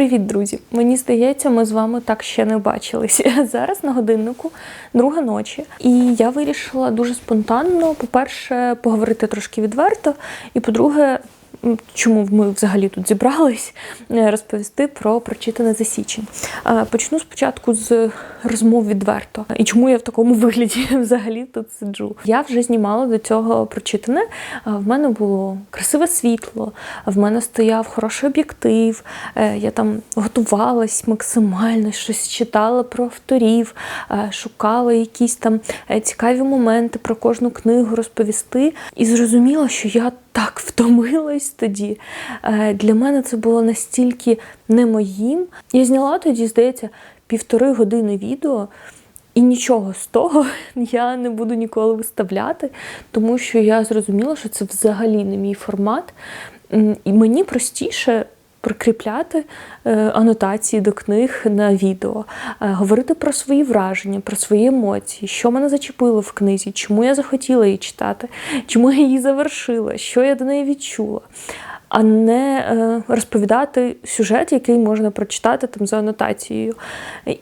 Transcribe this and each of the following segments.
Привіт, друзі! Мені здається, ми з вами так ще не бачилися. Зараз на годиннику друга ночі. І я вирішила дуже спонтанно, по-перше, поговорити трошки відверто, і по-друге, чому ми взагалі тут зібрались, е, розповісти про прочитане за січень. Почну спочатку з розмов відверто. І чому я в такому вигляді взагалі тут сиджу. Я вже знімала до цього прочитане. В мене було красиве світло, в мене стояв хороший об'єктив. е, Я там готувалась максимально, щось читала про авторів, е, шукала якісь там цікаві моменти про кожну книгу розповісти. І зрозуміла, що я так втомилась тоді. Е, Для мене це було настільки не моїм. Я зняла тоді, здається, півтори години відео. І нічого з того я не буду ніколи виставляти, тому що я зрозуміла, що це взагалі не мій формат. І мені простіше прикріпляти е, анотації до книг на відео, е, говорити про свої враження, про свої емоції, що мене зачепило в книзі, чому я захотіла її читати, чому я її завершила, що я до неї відчула. А не е, розповідати сюжет, який можна прочитати там за анотацією.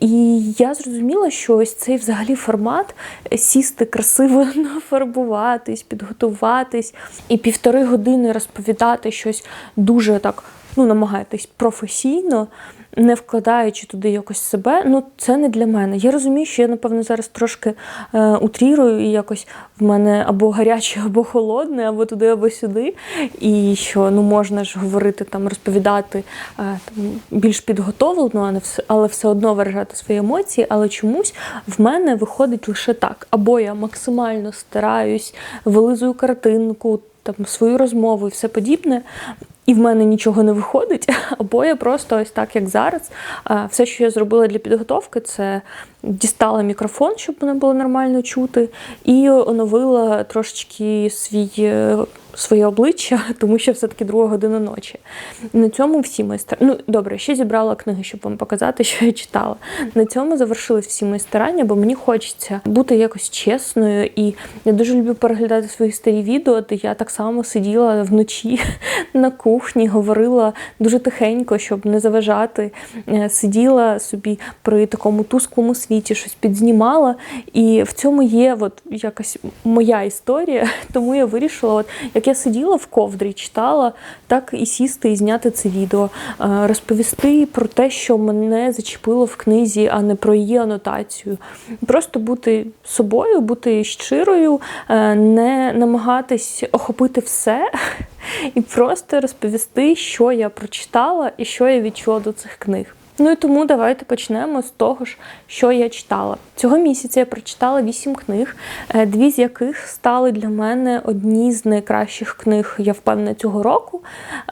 І я зрозуміла, що ось цей взагалі формат сісти красиво нафарбуватись, підготуватись і півтори години розповідати щось дуже так, ну, намагатись професійно, не вкладаючи туди якось себе, ну це не для мене. Я розумію, що я, напевно, зараз трошки е, утрірую і якось в мене або гаряче, або холодне, або туди, або сюди. І що ну можна ж говорити там, розповідати е, там, більш підготовлено, але все одно виражати свої емоції. Але чомусь в мене виходить лише так. Або я максимально стараюсь, вилизую картинку, там свою розмову і все подібне. І в мене нічого не виходить, або я просто ось так, як зараз. Все, що я зробила для підготовки, це дістала мікрофон, щоб мене було нормально чути, і оновила трошечки свій, е, своє обличчя, тому що все-таки друга година ночі. На цьому всі мої старання. Ну, добре, ще зібрала книги, щоб вам показати, що я читала. На цьому завершились всі мої старання, бо мені хочеться бути якось чесною. І я дуже люблю переглядати свої старі відео, де я так само сиділа вночі на кухні, говорила дуже тихенько, щоб не заважати. Е, Сиділа собі при такому тусклому світі, щось підзнімала. І в цьому є от якась моя історія. Тому я вирішила, от як я сиділа в ковдрі, читала, так і сісти і зняти це відео, е, розповісти про те, що мене зачепило в книзі, а не про її анотацію. Просто бути собою, бути щирою, е, не намагатись охопити все. І просто розповісти, що я прочитала і що я відчула до цих книг. Ну і тому давайте почнемо з того ж, що я читала. Цього місяця я прочитала вісім книг, е, дві з яких стали для мене одні з найкращих книг, я впевнена, цього року.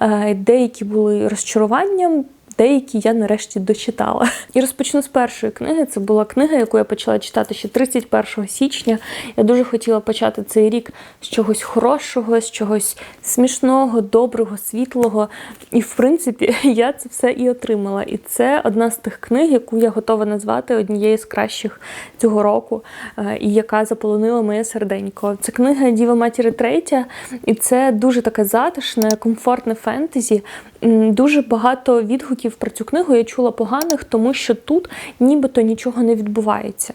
Е, Деякі були розчаруванням. Деякі я нарешті дочитала. І розпочну з першої книги. Це була книга, яку я почала читати ще 31 січня. Я дуже хотіла почати цей рік з чогось хорошого, з чогось смішного, доброго, світлого. І, в принципі, я це все і отримала. І це одна з тих книг, яку я готова назвати однією з кращих цього року, е, і яка заполонила моє серденько. Це книга Діва Матір Третя, і це дуже таке затишне, комфортне фентезі. Дуже багато відгуків про цю книгу я чула поганих, тому що тут нібито нічого не відбувається.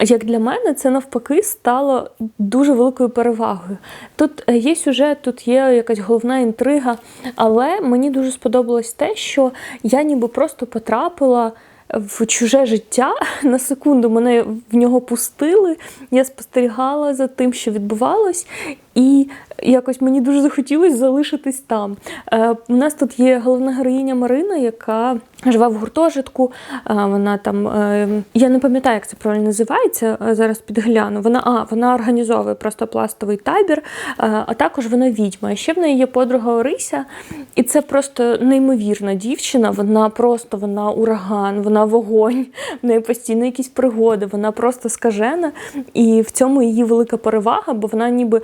Як для мене, це навпаки стало дуже великою перевагою. Тут е, є сюжет, тут є якась головна інтрига, але мені дуже сподобалось те, що я ніби просто потрапила в чуже життя. На секунду мене в нього пустили. Я спостерігала за тим, що відбувалось, і якось мені дуже захотілося залишитись там. Е, у нас тут є головна героїня Марина, яка живе в гуртожитку. Е, вона там, е, я не пам'ятаю, як це правильно називається. Зараз підгляну. Вона а, вона організовує просто пластовий табір, а також вона відьма. І ще в неї є подруга Орися, і це просто неймовірна дівчина. Вона просто вона ураган, вона вогонь, в неї постійно якісь пригоди, вона просто скажена. І в цьому її велика перевага, бо вона ніби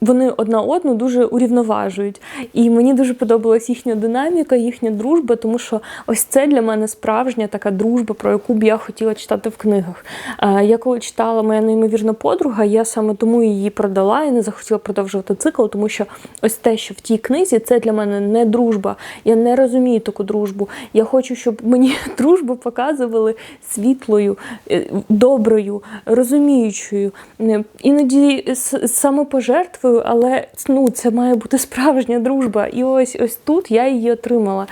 вони одна одну дуже урівноважують. І мені дуже подобалась їхня динаміка, їхня дружба, тому що ось це для мене справжня така дружба, про яку б я хотіла читати в книгах. Я коли читала моя неймовірна подруга, я саме тому її продала і не захотіла продовжувати цикл, тому що ось те, що в тій книзі, це для мене не дружба. Я не розумію таку дружбу. Я хочу, щоб мені дружбу показували світлою, е, доброю, розуміючою, е, іноді самопожертвою, але ну, це має бути справжня дружба. І ось ось тут я її отримала.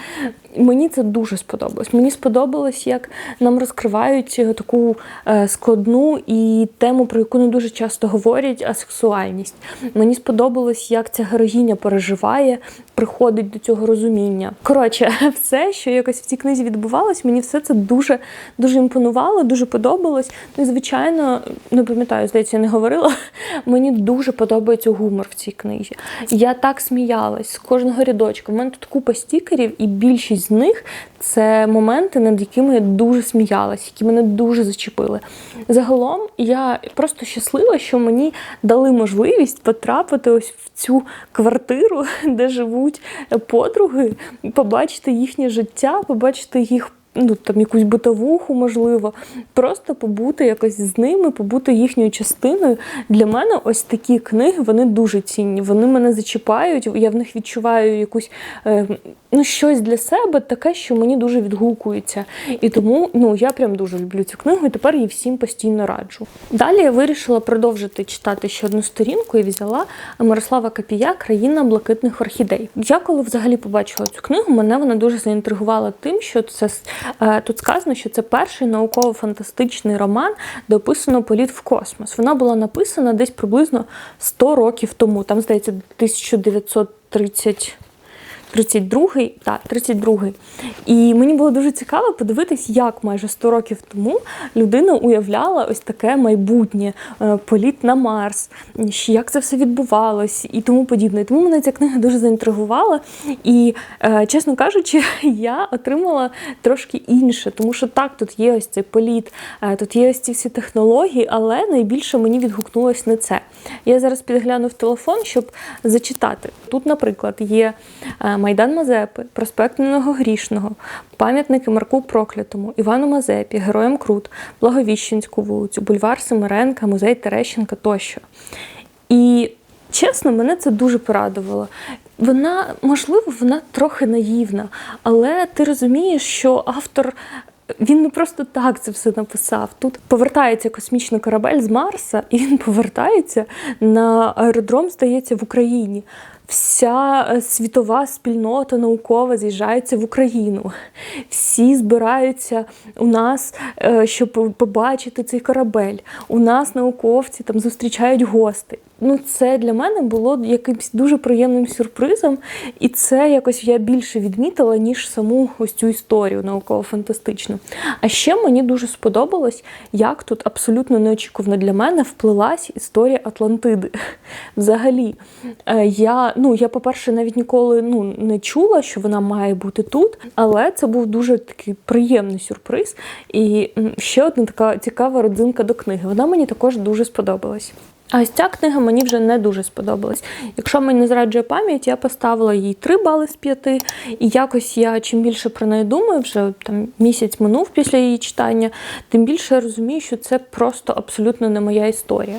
Мені це дуже сподобалось. Мені сподобалось, як нам розкривають е, таку е, складну і тему, про яку не дуже часто говорять, а сексуальність. Мені сподобалось, як ця героїня переживає, приходить до цього розуміння. Коротше, все, що якось в цій книзі відбувалось, мені все це дуже дуже імпонувало, дуже подобалось. Ну і звичайно, не пам'ятаю, здається, я не говорила. Мені дуже подобається гумор в цій книзі. Я так сміялась з кожного рядочка. У мене тут купа стікерів, і більшість з них це моменти, над якими я дуже сміялась, які мене дуже зачепили. Загалом я просто щаслива, що мені дали можливість потрапити ось в цю квартиру, де живуть подруги, побачити їхнє життя, побачити їх. Ну, там якусь битовуху, можливо, просто побути якось з ними, побути їхньою частиною. Для мене ось такі книги вони дуже цінні. Вони мене зачіпають, я в них відчуваю якусь е, ну, щось для себе, таке, що мені дуже відгукується. І тому ну, я прям дуже люблю цю книгу, і тепер її всім постійно раджу. Далі я вирішила продовжити читати ще одну сторінку і взяла Мирослава Капія Країна блакитних орхідей. Я коли взагалі побачила цю книгу, мене вона дуже заінтригувала тим, що це е, тут сказано, що це перший науково-фантастичний роман, де описано політ в космос. Вона була написана десь приблизно 100 років тому. Там, здається, 1930 32-й, так, 32-й. І мені було дуже цікаво подивитись, як майже 100 років тому людина уявляла ось таке майбутнє, е, політ на Марс, як це все відбувалось і тому подібне. Тому мене ця книга дуже заінтригувала. І, е, чесно кажучи, я отримала трошки інше, тому що так, тут є ось цей політ, е, тут є ось ці всі технології, але найбільше мені відгукнулось не це. Я зараз підгляну в телефон, щоб зачитати. Тут, наприклад, є Майдан Мазепи, проспект Неного Грішного, пам'ятники Марку Проклятому, Івану Мазепі, Героям Крут, Благовіщенську вулицю, бульвар Семеренка, музей Терещенка тощо. І чесно, мене це дуже порадувало. Вона, можливо, вона трохи наївна, але ти розумієш, що автор. Він не просто так це все написав. Тут повертається космічний корабель з Марса, і він повертається на аеродром, здається, в Україні вся е, світова спільнота наукова з'їжджається в Україну. Всі збираються у нас, е, щоб побачити цей корабель. У нас науковці там зустрічають гостей ну, це для мене було якимось дуже приємним сюрпризом, і це якось я більше відмітила, ніж саму ось цю історію науково-фантастичну. А ще мені дуже сподобалось, як тут абсолютно неочікувано для мене вплилась історія Атлантиди. Взагалі, е, я, ну, я, по-перше, навіть ніколи ну, не чула, що вона має бути тут, але це був дуже такий приємний сюрприз. І ще одна така цікава родзинка до книги. Вона мені також дуже сподобалась. А ось ця книга мені вже не дуже сподобалась. Якщо мені не зраджує пам'ять, я поставила їй 3 бали з 5. І якось я чим більше про неї думаю, вже там місяць минув після її читання, тим більше я розумію, що це просто абсолютно не моя історія.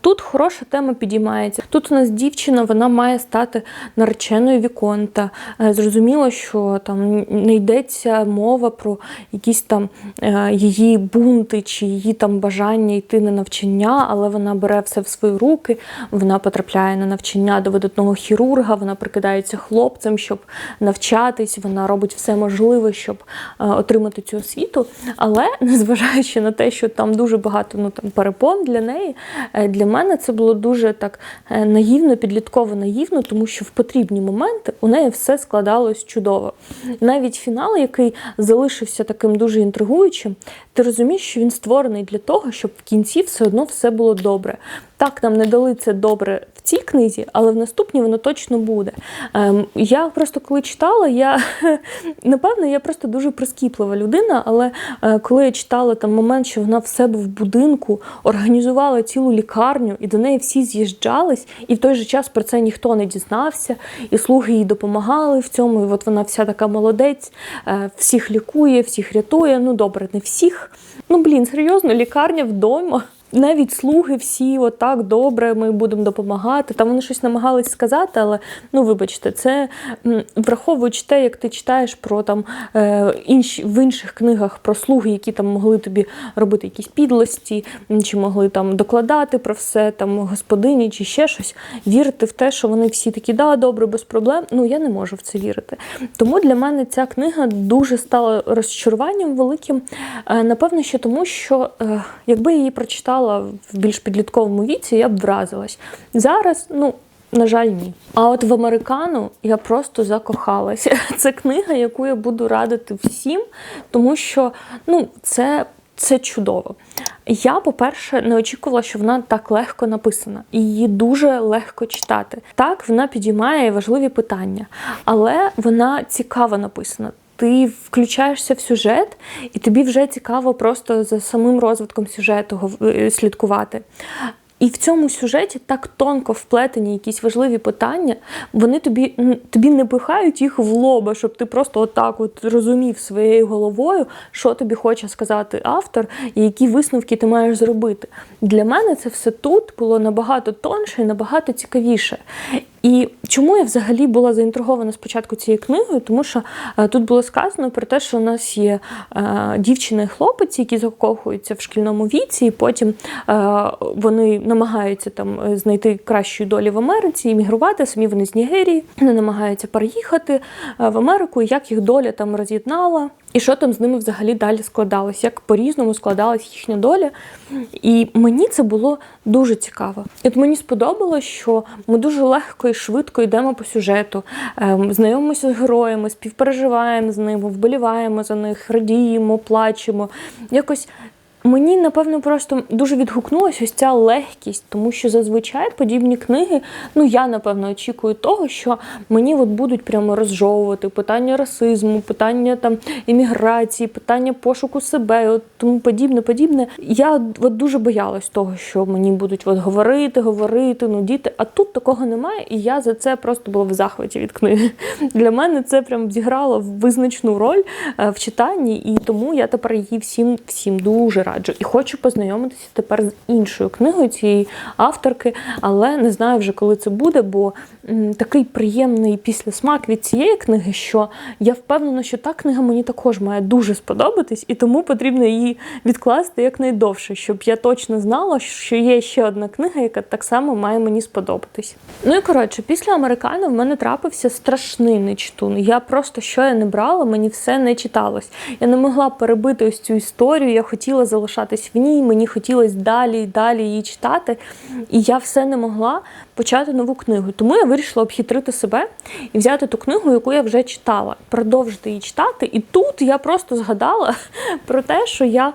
Тут хороша тема підіймається. Тут у нас дівчина, вона має стати нареченою Віконта. Зрозуміло, що там не йдеться мова про якісь там е, її бунти чи її там бажання йти на навчання, але вона бере все в свої руки, вона потрапляє на навчання до видатного хірурга, вона прикидається хлопцем, щоб навчатись, вона робить все можливе, щоб е, отримати цю освіту. Але незважаючи на те, що там дуже багато ну, там, перепон для неї, е, для мене це було дуже так е, наївно, підлітково наївно, тому що в потрібні моменти у неї все складалось чудово. Навіть фінал, який залишився таким дуже інтригуючим, ти розумієш, що він створений для того, щоб в кінці все одно все було добре. Так, нам не дали це добре в цій книзі, але в наступній воно точно буде. Ем, я просто коли читала, я напевно, я просто дуже прискіплива людина, але е, коли я читала там момент, що вона в себе в будинку організувала цілу лікарню, і до неї всі з'їжджались, і в той же час про це ніхто не дізнався, і слуги їй допомагали в цьому. І от вона вся така молодець, е, всіх лікує, всіх рятує. Ну добре, не всіх. Ну блін, серйозно, лікарня вдома. Навіть слуги всі отак добре, ми будемо допомагати. Там вони щось намагались сказати, але ну вибачте, це враховуючи те, як ти читаєш про там е, інші в інших книгах про слуги, які там могли тобі робити якісь підлості, чи могли там докладати про все, там господині, чи ще щось. Вірити в те, що вони всі такі, да, добре, без проблем. Ну я не можу в це вірити. Тому для мене ця книга дуже стала розчаруванням великим. Е, напевно, ще тому, що е, якби я її прочитала в більш підлітковому віці, я б вразилась. Зараз, ну. На жаль, ні. А от в американу я просто закохалася. Це книга, яку я буду радити всім, тому що ну, це, це чудово. Я, по-перше, не очікувала, що вона так легко написана, і її дуже легко читати. Так, вона підіймає важливі питання, але вона цікаво написана. Ти включаєшся в сюжет, і тобі вже цікаво просто за самим розвитком сюжету е, слідкувати. І в цьому сюжеті так тонко вплетені якісь важливі питання, вони тобі, тобі не пихають їх в лоба, щоб ти просто отак от розумів своєю головою, що тобі хоче сказати автор, і які висновки ти маєш зробити. Для мене це все тут було набагато тонше і набагато цікавіше. І чому я взагалі була заінтригована спочатку цією книгою? Тому що е, тут було сказано про те, що у нас є е, дівчина і хлопець, які закохуються в шкільному віці, і потім е, вони намагаються там знайти кращу долі в Америці, іммігрувати. Самі вони з Нігерії, вони намагаються переїхати в Америку, як їх доля там роз'єднала. І що там з ними взагалі далі складалось, як по-різному складалась їхня доля. І мені це було дуже цікаво. І от мені сподобалось, що ми дуже легко і швидко йдемо по сюжету, ем, знайомимося з героями, співпереживаємо з ними, вболіваємо за них, радіємо, плачемо. Якось Мені, напевно, просто дуже відгукнулася ось ця легкість, тому що зазвичай подібні книги, ну я напевно очікую того, що мені от будуть прямо розжовувати питання расизму, питання там імміграції, питання пошуку себе, от тому подібне, подібне. Я от дуже боялась того, що мені будуть от говорити, говорити, нудіти. А тут такого немає, і я за це просто була в захваті від книги. Для мене це прям зіграло визначну роль е, в читанні, і тому я тепер її всім всім дуже раджу. І хочу познайомитися тепер з іншою книгою цієї авторки, але не знаю вже, коли це буде, бо такий приємний післясмак від цієї книги, що я впевнена, що та книга мені також має дуже сподобатись, і тому потрібно її відкласти якнайдовше, щоб я точно знала, що є ще одна книга, яка так само має мені сподобатись. Ну і коротше, після американо в мене трапився страшний нечтун. Я просто що я не брала, мені все не читалось. Я не могла перебити ось цю історію. Я хотіла залишатись в ній, мені хотілося далі далі її читати. І я все не могла почати нову книгу. Тому я вирішила обхитрити себе і взяти ту книгу, яку я вже читала, продовжити її читати. І тут я просто згадала про те, що я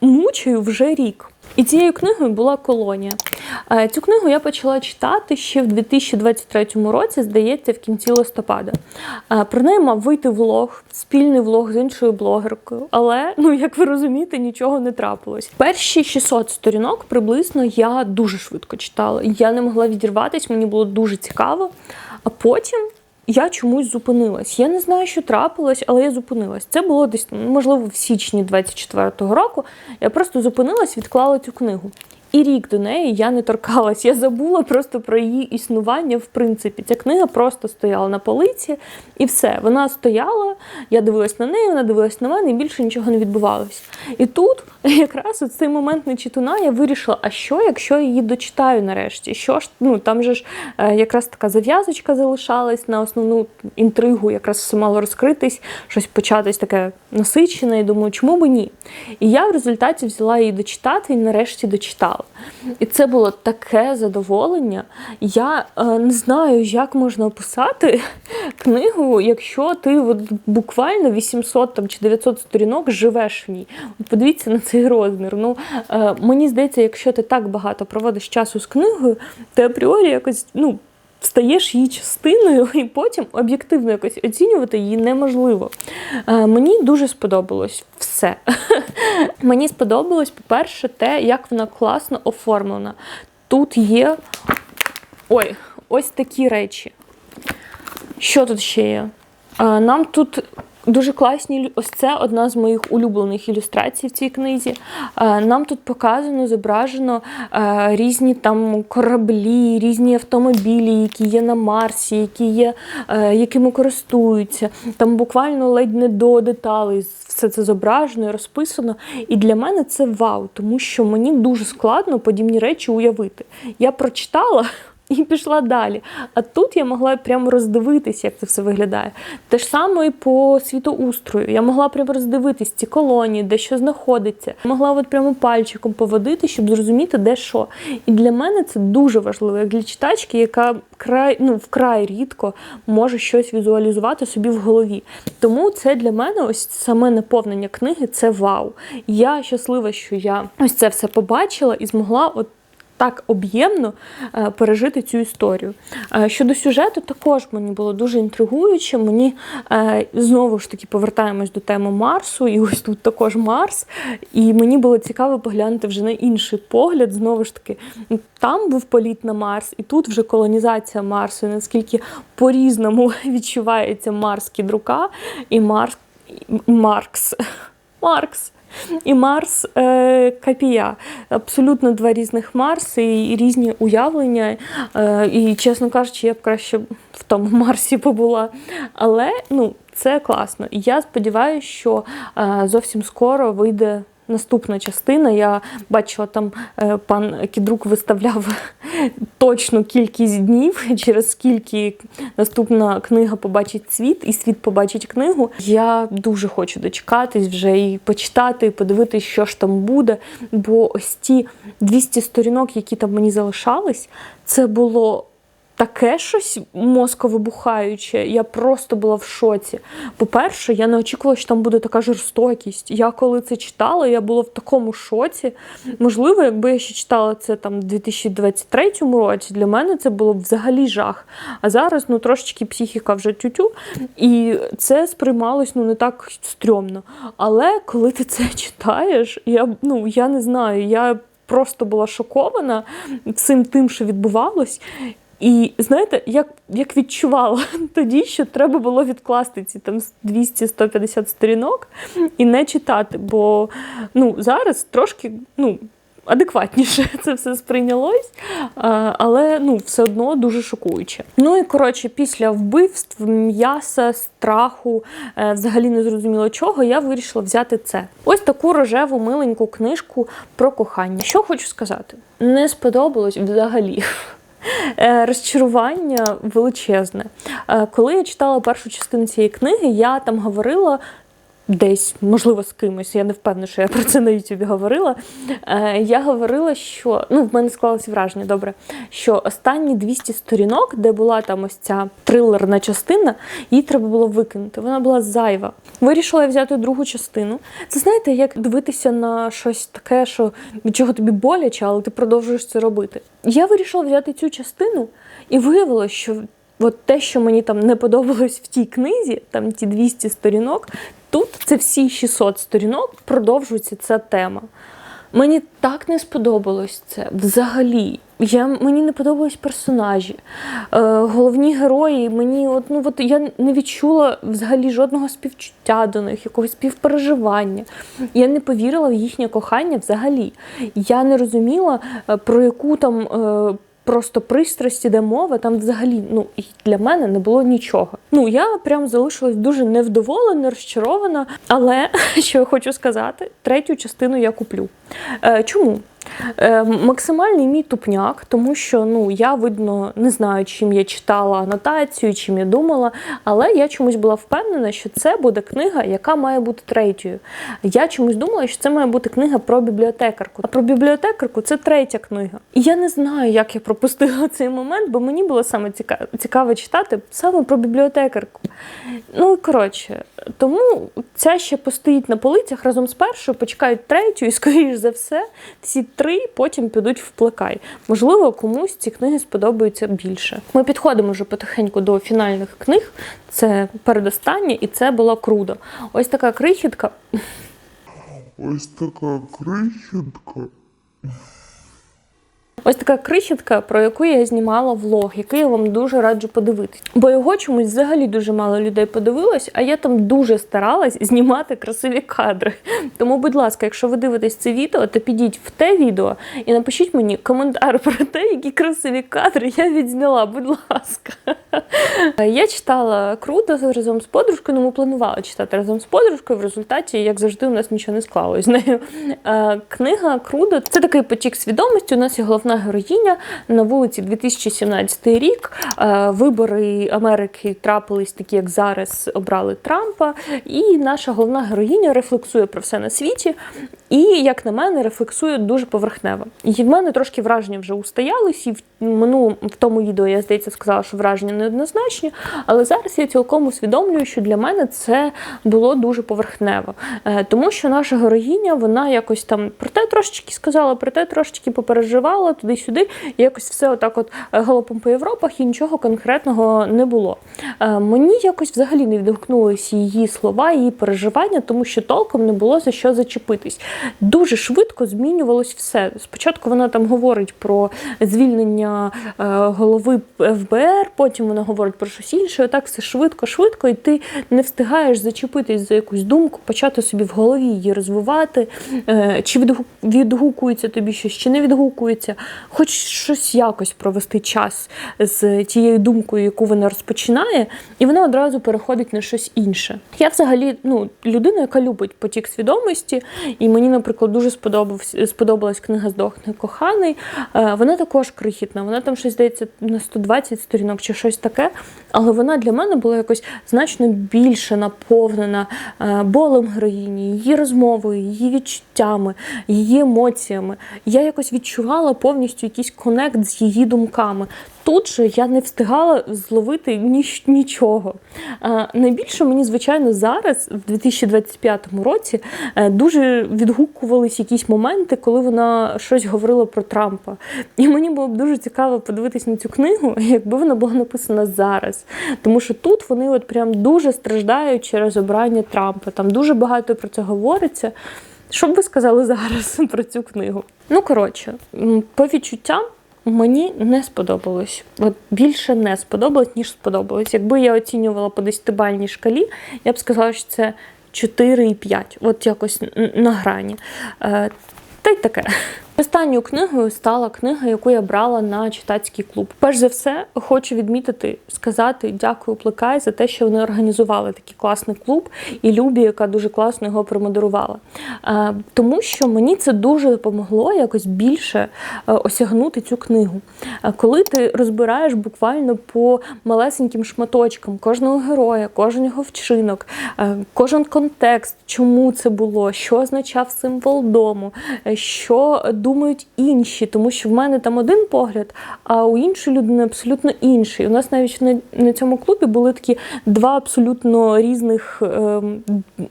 мучаю вже рік. І цією книгою була колонія. Е, Цю книгу я почала читати ще в 2023 році, здається, в кінці листопада. Е, Про неї мав вийти влог, спільний влог з іншою блогеркою. Але, ну як ви розумієте, нічого не трапилось. Перші 600 сторінок приблизно я дуже швидко читала. Я не могла відірватися, мені було дуже цікаво. А потім я чомусь зупинилась. Я не знаю, що трапилось, але я зупинилась. Це було десь, можливо, в січні 24-го року. Я просто зупинилась, відклала цю книгу. І рік до неї я не торкалась. Я забула просто про її існування. В принципі, ця книга просто стояла на полиці, і все. Вона стояла, я дивилась на неї, вона дивилась на мене, і більше нічого не відбувалось. І тут, якраз у цей момент нечитуна, я вирішила, а що, якщо я її дочитаю нарешті? Що ж, ну там же ж е, якраз така зав'язочка залишалась на основну інтригу, якраз все мало розкритись, щось початись таке насичене. І думаю, чому би ні? І я в результаті взяла її дочитати і нарешті дочитала. І це було таке задоволення. Я е, не знаю, як можна описати книгу, якщо ти от буквально 800 там, чи 900 сторінок живеш в ній. Подивіться на цей розмір. Ну, е, мені здається, якщо ти так багато проводиш часу з книгою, ти апріорі якось ну, стаєш її частиною, і потім об'єктивно якось оцінювати її неможливо. Е, мені дуже сподобалось все. мені сподобалось, по-перше, те, як вона класно оформлена. Тут є ой, ось такі речі. Що тут ще є? Е, Нам тут дуже класні ось це одна з моїх улюблених ілюстрацій в цій книзі. Е, Нам тут показано, зображено е, різні там кораблі, різні автомобілі, які є на Марсі, які є, е, якими користуються. Там буквально ледь не до деталей все це зображено і розписано. І для мене це вау, тому що мені дуже складно подібні речі уявити. Я прочитала. І пішла далі. А тут я могла прямо роздивитися, як це все виглядає. Те ж саме і по світоустрою. Я могла прямо роздивитись ці колонії, де що знаходиться. Могла от прямо пальчиком поводити, щоб зрозуміти, де що. І для мене це дуже важливо, як для читачки, яка край, ну, вкрай рідко може щось візуалізувати собі в голові. Тому це для мене ось саме наповнення книги це вау. Я щаслива, що я ось це все побачила і змогла от так об'ємно е, пережити цю історію. Е, Щодо сюжету, також мені було дуже інтригуюче. Мені е, знову ж таки повертаємось до теми Марсу, і ось тут також Марс. І мені було цікаво поглянути вже на інший погляд. Знову ж таки, там був політ на Марс, і тут вже колонізація Марсу. І наскільки по-різному відчувається Марс кідрука і Марс Маркс. Маркс. І Марс е, Капія. Абсолютно два різних Марси і різні уявлення. Е, і, чесно кажучи, я б краще в тому Марсі побула. Але ну, це класно. І я сподіваюся, що е, зовсім скоро вийде. Наступна частина, я бачила, там е, пан Кідрук виставляв точну кількість днів, через скільки наступна книга побачить світ, і світ побачить книгу. Я дуже хочу дочекатись вже і почитати, і подивитись, що ж там буде. Бо ось ті 200 сторінок, які там мені залишались, це було. Таке щось мозковибухаюче, я просто була в шоці. По-перше, я не очікувала, що там буде така жорстокість. Я коли це читала, я була в такому шоці. Можливо, якби я ще читала це там в 2023 році, для мене це було взагалі жах. А зараз ну трошечки психіка вже тютю, і це сприймалось ну не так стрьомно. Але коли ти це читаєш, я ну я не знаю, я просто була шокована цим тим, що відбувалось. І знаєте, як, як відчувала тоді, що треба було відкласти ці там 200-150 сторінок і не читати, бо ну, зараз трошки ну, адекватніше це все сприйнялось, але ну, все одно дуже шокуюче. Ну і коротше, після вбивств, м'яса, страху, е, взагалі не зрозуміло чого, я вирішила взяти це. Ось таку рожеву миленьку книжку про кохання. Що хочу сказати? Не сподобалось взагалі. Е, Розчарування величезне. Е, Коли я читала першу частину цієї книги, я там говорила. Десь, можливо, з кимось, я не впевнена, що я про це на Ютубі говорила. Е, я говорила, що ну, в мене склалося враження, добре, що останні 200 сторінок, де була там ось ця трилерна частина, її треба було викинути. Вона була зайва. Вирішила взяти другу частину. Це знаєте, як дивитися на щось таке, що від чого тобі боляче, але ти продовжуєш це робити. Я вирішила взяти цю частину і виявилося, що от те, що мені там не подобалось в тій книзі, там ті 200 сторінок, тут це всі 600 сторінок продовжується ця тема. Мені так не сподобалось це взагалі. Я, мені не подобались персонажі. Е, головні герої, мені от, ну, от, я не відчула взагалі жодного співчуття до них, якогось співпереживання. Я не повірила в їхнє кохання взагалі. Я не розуміла, е, про яку там. Е, Просто пристрасті, де мова, там взагалі ну і для мене не було нічого. Ну я прям залишилась дуже невдоволена, розчарована. Але що я хочу сказати, третю частину я куплю. Е, чому? Е, максимальний мій тупняк, тому що ну я видно не знаю, чим я читала анотацію, чим я думала, але я чомусь була впевнена, що це буде книга, яка має бути третьою. Я чомусь думала, що це має бути книга про бібліотекарку. А про бібліотекарку це третя книга. І я не знаю, як я пропустила цей момент, бо мені було саме цікаво, цікаво читати саме про бібліотекарку. Ну і коротше, тому ця ще постоїть на полицях разом з першою, почекають третю, і скоріш за все, ці три потім підуть в плекай. Можливо, комусь ці книги сподобаються більше. Ми підходимо вже потихеньку до фінальних книг. Це передостання, і це була крудо. Ось така крихітка. Ось така крихітка. Ось така крихітка, про яку я знімала влог, який я вам дуже раджу подивитись. Бо його чомусь взагалі дуже мало людей подивилось, а я там дуже старалась знімати красиві кадри. Тому, будь ласка, якщо ви дивитесь це відео, то підіть в те відео і напишіть мені коментар про те, які красиві кадри я відзняла. Будь ласка. Я читала круто разом з подружкою, ну ми планували читати разом з подружкою. В результаті, як завжди, у нас нічого не склалось з нею. Е, Книга Крудо це такий потік свідомості. У нас є головна героїня на вулиці 2017 рік. Е, Вибори Америки трапились такі, як зараз обрали Трампа. І наша головна героїня рефлексує про все на світі. І, як на мене, рефлексує дуже поверхнево. І в мене трошки враження вже устоялись, і в минулому в тому відео я здається сказала, що враження неоднозначні, але зараз я цілком усвідомлюю, що для мене це було дуже поверхнево. Е, Тому що наша героїня, вона якось там про те трошечки сказала, про те трошечки попереживала туди-сюди, і якось все отак от е, галопом по Європах і нічого конкретного не було. Е, Мені якось взагалі не відгукнулися її слова, її переживання, тому що толком не було за що зачепитись. Дуже швидко змінювалось все. Спочатку вона там говорить про звільнення е, голови ФБР, потім вона говорить про щось інше. Отак все швидко, швидко, і ти не встигаєш зачепитись за якусь думку, почати собі в голові її розвивати, чи відгу- відгукується тобі щось, чи не відгукується, хоч щось якось провести час з тією думкою, яку вона розпочинає, і вона одразу переходить на щось інше. Я взагалі ну, людина, яка любить потік свідомості, і мені, наприклад, дуже сподобалась книга Здохне коханий. Е, Вона також крихітна, вона там щось здається на 120 сторінок чи щось таке, але вона для мене була якось значно більше наповнена е, болем героїні, її розмовою, її відчуттями, її емоціями. Я якось відчувала повністю якийсь конект з її думками. Тут же я не встигала зловити ніч, нічого. Е, найбільше мені, звичайно, зараз, в 2025 році, е, дуже відгукувались якісь моменти, коли вона щось говорила про Трампа. І мені було б дуже цікаво подивитись на цю книгу, якби вона була написана зараз. Тому що тут вони от прям дуже страждають через обрання Трампа. Там дуже багато про це говориться. Що б ви сказали зараз про цю книгу? Ну, коротше, по відчуттям. Мені не сподобалось. От більше не сподобалось, ніж сподобалось. Якби я оцінювала по 10-бальній шкалі, я б сказала, що це 4,5. От якось на грані. Е, Та й таке. Останньою книгою стала книга, яку я брала на читацький клуб. Перш за все, хочу відмітити, сказати дякую Плекай за те, що вони організували такий класний клуб, і Любі, яка дуже класно його промодерувала. Тому що мені це дуже допомогло якось більше е, осягнути цю книгу. Коли ти розбираєш буквально по малесеньким шматочкам кожного героя, кожен його вчинок, е, кожен контекст, чому це було, що означав символ дому, е, що думають інші, тому що в мене там один погляд, а у іншої людини абсолютно інший. У нас навіть на, на цьому клубі були такі два абсолютно різних ем,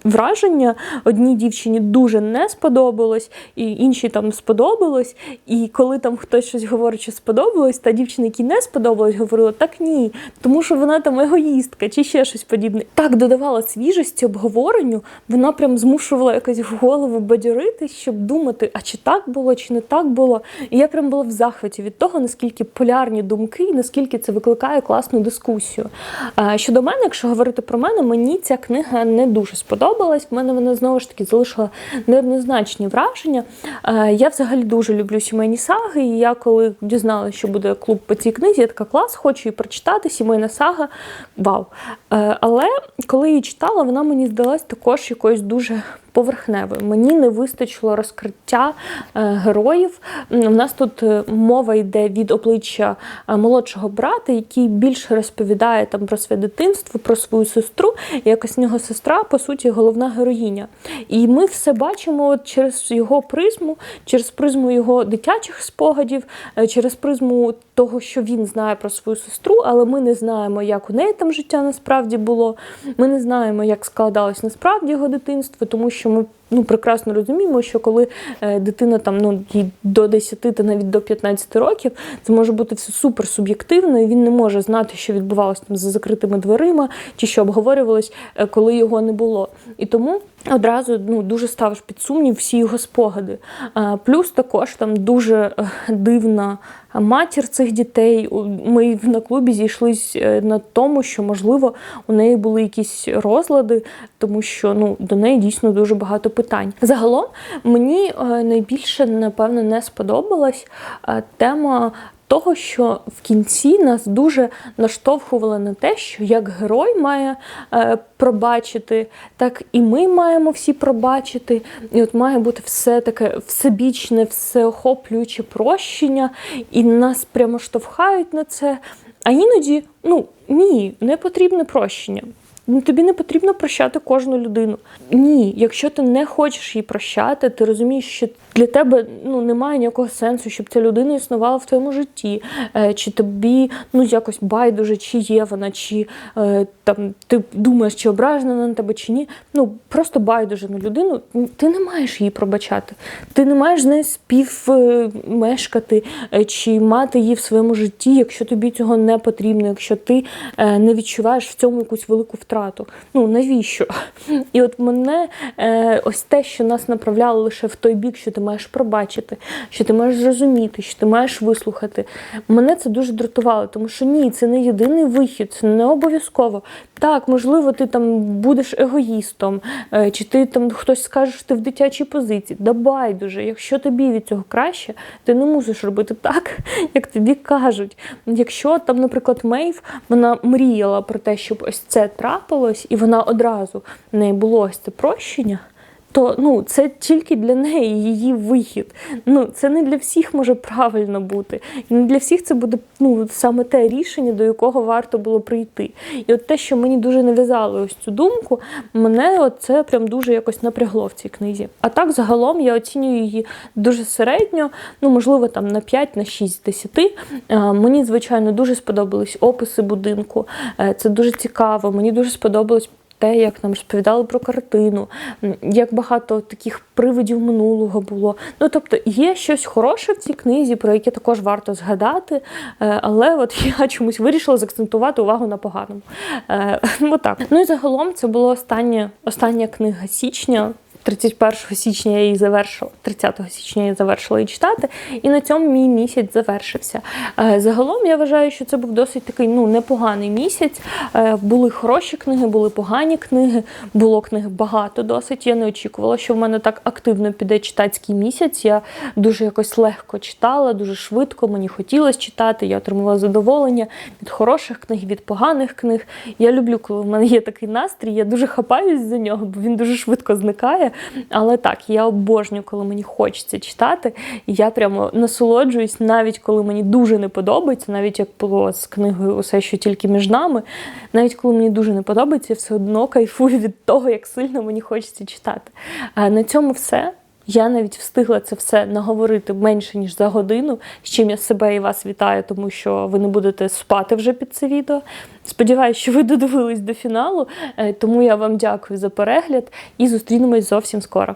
враження. Одній дівчині дуже не сподобалось, і іншій там сподобалось. І коли там хтось щось говорить, що сподобалось, та дівчина, якій не сподобалось, говорила так ні, тому що вона там егоїстка чи ще щось подібне. Так додавала свіжості обговоренню, вона прям змушувала якось в голову бадьоритись, щоб думати, а чи так було, чи не так було. І я прям була в захваті від того, наскільки полярні думки і наскільки це викликає класну дискусію. Е, Щодо мене, якщо говорити про мене, мені ця книга не дуже сподобалась. В мене вона знову ж таки залишила неоднозначні враження. Е, Я взагалі дуже люблю сімейні саги. І я коли дізналася, що буде клуб по цій книзі, я така клас, хочу її прочитати. Сімейна сага. Вау. Е, Але коли її читала, вона мені здалась також якоюсь дуже поверхневою. Мені не вистачило розкриття е, героїв. У нас тут е, мова йде від обличчя е, молодшого брата, який більше розповідає там про своє дитинство, про свою сестру. І якось нього сестра, по суті, головна героїня. І ми все бачимо через його призму, через призму його дитячих спогадів, через призму того, що він знає про свою сестру, але ми не знаємо, як у неї там життя насправді було. Ми не знаємо, як складалось насправді його дитинство, тому що ми ну, прекрасно розуміємо, що коли е, дитина там ну, до 10 та навіть до 15 років, це може бути все супер суб'єктивно, і він не може знати, що відбувалося там за закритими дверима, чи що обговорювалось, е, коли його не було. І тому одразу ну, дуже ставиш під сумнів всі його спогади. Плюс також там дуже е, дивна матір цих дітей. Ми на клубі зійшлись на тому, що можливо у неї були якісь розлади, тому що ну до неї дійсно дуже багато питань. Загалом мені е, найбільше напевно не сподобалась е, тема. Того, що в кінці нас дуже наштовхували на те, що як герой має е, пробачити, так і ми маємо всі пробачити. І от має бути все таке всебічне, всеохоплююче прощення, і нас прямо штовхають на це. А іноді, ну ні, не потрібне прощення. Ну, Тобі не потрібно прощати кожну людину. Ні, якщо ти не хочеш її прощати, ти розумієш, що для тебе ну немає ніякого сенсу, щоб ця людина існувала в твоєму житті, е, чи тобі ну якось байдуже, чи є вона, чи е, там ти думаєш, чи ображена на тебе, чи ні. Ну просто байдуже на людину. Ти не маєш її пробачати. Ти не маєш з нею співмешкати е, чи мати її в своєму житті, якщо тобі цього не потрібно, якщо ти не відчуваєш в цьому якусь велику втрату. Ну навіщо? І от мене ось те, що нас направляло лише в той бік, що ти маєш пробачити, що ти маєш зрозуміти, що ти маєш вислухати. Мене це дуже дратувало, тому що ні, це не єдиний вихід, це не обов'язково. Так, можливо, ти там будеш егоїстом, е, чи ти там хтось скаже, що ти в дитячій позиції. Да байдуже, якщо тобі від цього краще, ти не мусиш робити так, як тобі кажуть. Якщо там, наприклад, Мейв, вона мріяла про те, щоб ось це трапилось, і вона одразу в неї було ось це прощення. То ну це тільки для неї її вихід. Ну це не для всіх може правильно бути. І не для всіх це буде ну саме те рішення, до якого варто було прийти. І от те, що мені дуже нав'язали ось цю думку, мене от це прям дуже якось напрягло в цій книзі. А так загалом я оцінюю її дуже середньо, ну можливо, там на 5, на 6 з 10. Е, Мені звичайно дуже сподобались описи будинку. Е, Це дуже цікаво. Мені дуже сподобалось те, як нам розповідали про картину, як багато таких привидів минулого було. Ну тобто є щось хороше в цій книзі, про яке також варто згадати, е, але от я чомусь вирішила закцентувати увагу на поганому. Е, Ну так. Ну і загалом це була остання, остання книга січня. 31 січня я її завершила, 30 січня я завершила її читати, і на цьому мій місяць завершився. Е, Загалом я вважаю, що це був досить такий ну непоганий місяць. Е, Були хороші книги, були погані книги, було книг багато досить. Я не очікувала, що в мене так активно піде читацький місяць. Я дуже якось легко читала, дуже швидко. Мені хотілося читати. Я отримувала задоволення від хороших книг, від поганих книг. Я люблю, коли в мене є такий настрій. Я дуже хапаюсь за нього, бо він дуже швидко зникає. Але так, я обожнюю, коли мені хочеться читати. І я прямо насолоджуюсь, навіть коли мені дуже не подобається, навіть як було з книгою Усе, що тільки між нами. Навіть коли мені дуже не подобається, я все одно кайфую від того, як сильно мені хочеться читати. На цьому все. Я навіть встигла це все наговорити менше ніж за годину, з чим я себе і вас вітаю, тому що ви не будете спати вже під це відео. Сподіваюсь, що ви додивились до фіналу, е, тому я вам дякую за перегляд і зустрінемось зовсім скоро.